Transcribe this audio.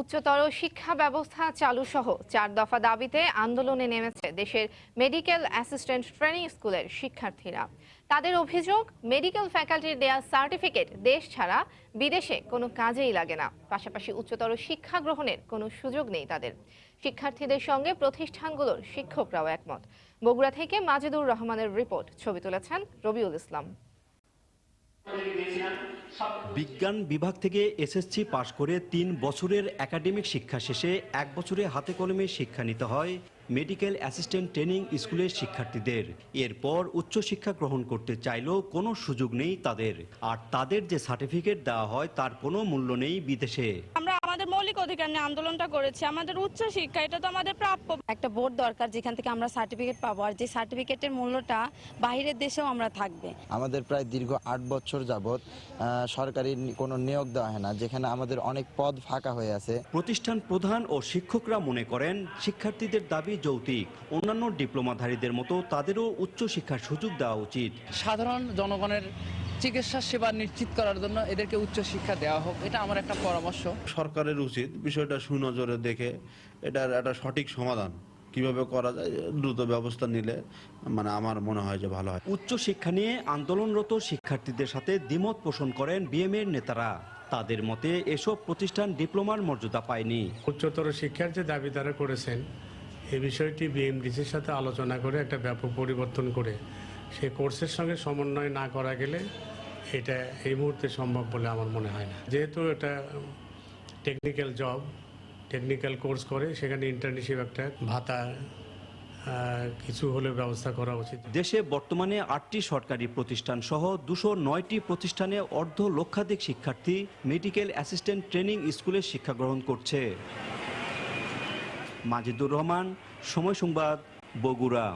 উচ্চতর শিক্ষা ব্যবস্থা চালু সহ চার দফা দাবিতে আন্দোলনে নেমেছে দেশের মেডিকেল অ্যাসিস্ট্যান্ট ট্রেনিং স্কুলের শিক্ষার্থীরা। তাদের অভিযোগ, মেডিকেল ফ্যাকাল্টির দেয়া সার্টিফিকেট দেশ ছাড়া বিদেশে কোনো কাজেই লাগে না। পাশাপাশি উচ্চতর শিক্ষা গ্রহণের কোনো সুযোগ নেই তাদের। শিক্ষার্থীদের সঙ্গে প্রতিষ্ঠানগুলোর শিক্ষকরাও একমত। বগুড়া থেকে মাজেদুর রহমানের রিপোর্ট, ছবি তুলেছেন রবিউল ইসলাম। বিজ্ঞান বিভাগ থেকে এসএসসি পাশ করে তিন বছরের একাডেমিক শিক্ষা শেষে এক বছরে হাতে কলমে শিক্ষা নিতে হয় মেডিকেল অ্যাসিস্ট্যান্ট ট্রেনিং স্কুলের শিক্ষার্থীদের। এরপর উচ্চশিক্ষা গ্রহণ করতে চাইলেও কোনো সুযোগ নেই তাদের। আর তাদের যে সার্টিফিকেট দেওয়া হয় তার কোনো মূল্য নেই বিদেশে। আমাদের মৌলিক অধিকার নিয়ে আন্দোলনটা করেছি আমাদের উচ্চ শিক্ষা এটা তো আমাদের প্রাপ্য। একটা বোর্ড দরকার যেখান থেকে আমরা সার্টিফিকেট পাবো আর যে সার্টিফিকেটের মূল্যটা বাইরের দেশেও আমরা থাকবে। আমাদের প্রায় দীর্ঘ আট বছর যাবৎ সরকারি কোনো নিয়োগ দেওয়া হয় না যেখানে আমাদের অনেক পদ ফাঁকা হয়ে আছে। প্রতিষ্ঠান প্রধান ও শিক্ষকরা মনে করেন শিক্ষার্থীদের দাবি যৌক্তিক। অন্যান্য ডিপ্লোমাধারীদের মতো তাদেরও উচ্চশিক্ষার সুযোগ দেওয়া উচিত। সাধারণ জনগণের চিকিৎসা সেবা নিশ্চিত করার জন্য এদেরকে উচ্চ শিক্ষা দেওয়া হোক এটা আমার একটা পরামর্শ। সরকারের উচিত বিষয়টা সুনজরে দেখে এটার একটা সঠিক সমাধান কীভাবে করা যায় দ্রুত ব্যবস্থা নিলে মানে আমার মনে হয় যে ভালো হয়। উচ্চশিক্ষা নিয়ে আন্দোলনরত শিক্ষার্থীদের সাথে দ্বিমত পোষণ করেন বিএমএর নেতারা। তাদের মতে এসব প্রতিষ্ঠান ডিপ্লোমার মর্যাদা পায়নি। উচ্চতর শিক্ষার যে দাবি তারা করেছেন এই বিষয়টি বিএমডিসির সাথে আলোচনা করে একটা ব্যাপক পরিবর্তন করে সেই কোর্সের সঙ্গে সমন্বয় না করা গেলে এটা এই মুহূর্তে সম্ভব বলে আমার মনে হয় না। যেহেতু এটা টেকনিক্যাল জব টেকনিক্যাল কোর্স করে, সেখানে ইন্টার্নশিপ একটা ভাতা কিছু হলে ব্যবস্থা করা উচিত। দেশে বর্তমানে আটটি সরকারি প্রতিষ্ঠান সহ দুশো নয়টি প্রতিষ্ঠানে অর্ধ লক্ষাধিক শিক্ষার্থী মেডিকেল অ্যাসিস্ট্যান্ট ট্রেনিং স্কুলে শিক্ষা গ্রহণ করছে। মাজিদুর রহমান, সময় সংবাদ, বগুড়া।